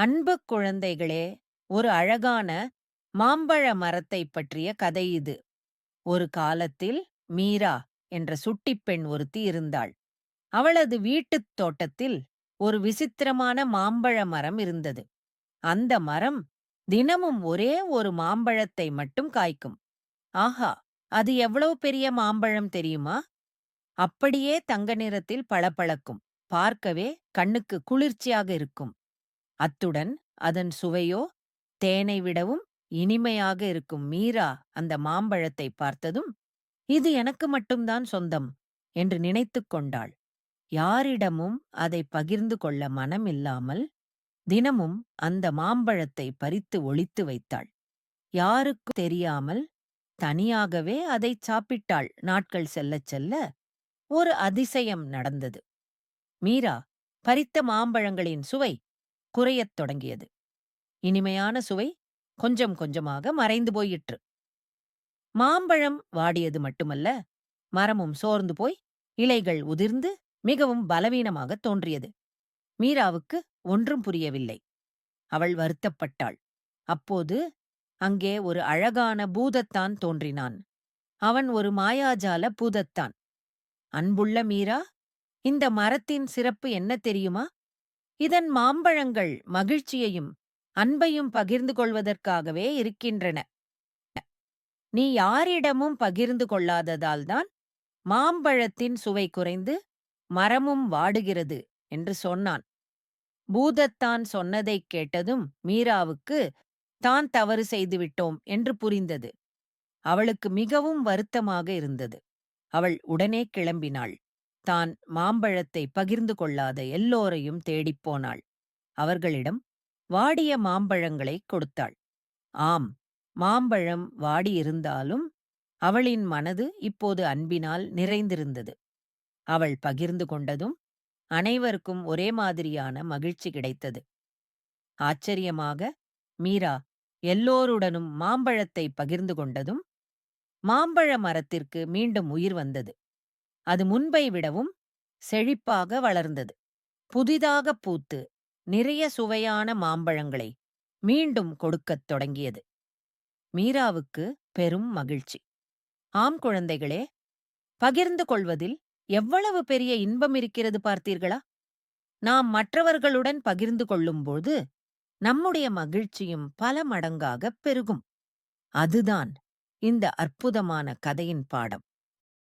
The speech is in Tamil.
அன்பு குழந்தைகளே ஒரு அழகான மாம்பழ மரத்தைப் பற்றிய கதை இது. ஒரு காலத்தில் மீரா என்ற சுட்டிப் பெண் ஒருத்தி இருந்தாள். அவளது வீட்டுத் தோட்டத்தில் ஒரு விசித்திரமான மாம்பழ மரம் இருந்தது. அந்த மரம் தினமும் ஒரே ஒரு மாம்பழத்தை மட்டும் காய்க்கும். ஆஹா அது எவ்வளவு பெரிய மாம்பழம் தெரியுமா? அப்படியே தங்க நிறத்தில் பளபளக்கும். பார்க்கவே கண்ணுக்கு குளிர்ச்சியாக இருக்கும். அத்துடன் அதன் சுவையோ தேனை விடவும் இனிமையாக இருக்கும் மீரா அந்த மாம்பழத்தை பார்த்ததும் இது எனக்கு மட்டும்தான் சொந்தம் என்று நினைத்துக் கொண்டாள். யாரிடமும் அதை பகிர்ந்து கொள்ள மனமில்லாமல் தினமும் அந்த மாம்பழத்தை பறித்து ஒளித்து வைத்தாள். யாருக்கும் தெரியாமல் தனியாகவே அதைச் சாப்பிட்டாள். நாட்கள் செல்லச் செல்ல ஒரு அதிசயம் நடந்தது. மீரா பறித்த மாம்பழங்களின் சுவை குறையத் தொடங்கியது. இனிமையான சுவை கொஞ்சம் கொஞ்சமாக மறைந்து போயிற்று. மாம்பழம் வாடியது மட்டுமல்ல மரமும் சோர்ந்து போய் இலைகள் உதிர்ந்து மிகவும் பலவீனமாக தோன்றியது. மீராவுக்கு ஒன்றும் புரியவில்லை. அவள் வருத்தப்பட்டாள். அப்போது அங்கே ஒரு அழகான பூதத்தான் தோன்றினான். அவன் ஒரு மாயாஜால பூதத்தான். அன்புள்ள மீரா இந்த மரத்தின் சிறப்பு என்ன தெரியுமா? இதன் மாம்பழங்கள் மகிழ்ச்சியையும் அன்பையும் பகிர்ந்து கொள்வதற்காகவே இருக்கின்றன. நீ யாரிடமும் பகிர்ந்து கொள்ளாததால்தான் மாம்பழத்தின் சுவை குறைந்து மரமும் வாடுகிறது என்று சொன்னான். பூதத்தான் சொன்னதைக் கேட்டதும் மீராவுக்கு தான் தவறு செய்துவிட்டோம் என்று புரிந்தது. அவளுக்கு மிகவும் வருத்தமாக இருந்தது. அவள் உடனே கிளம்பினாள். தான் மாம்பழத்தை பகிர்ந்து கொள்ளாத எல்லோரையும் தேடிப் போனாள். அவர்களிடம் வாடிய மாம்பழங்களைக் கொடுத்தாள். ஆம் மாம்பழம் வாடியிருந்தாலும் அவளின் மனது இப்போது அன்பினால் நிறைந்திருந்தது. அவள் பகிர்ந்து கொண்டதும் அனைவருக்கும் ஒரே மாதிரியான மகிழ்ச்சி கிடைத்தது. ஆச்சரியமாக மீரா எல்லோருடனும் மாம்பழத்தை பகிர்ந்து கொண்டதும் மாம்பழ மரத்திற்கு மீண்டும் உயிர் வந்தது. அது முன்பை விடவும் செழிப்பாக வளர்ந்தது. புதிதாக பூத்து நிறைய சுவையான மாம்பழங்களை மீண்டும் கொடுக்கத் தொடங்கியது. மீராவுக்கு பெரும் மகிழ்ச்சி. ஆம் குழந்தைகளே பகிர்ந்து கொள்வதில் எவ்வளவு பெரிய இன்பம் இருக்கிறது பார்த்தீர்களா? நாம் மற்றவர்களுடன் பகிர்ந்து கொள்ளும்போது நம்முடைய மகிழ்ச்சியும் பல மடங்காகப் பெருகும். அதுதான் இந்த அற்புதமான கதையின் பாடம்.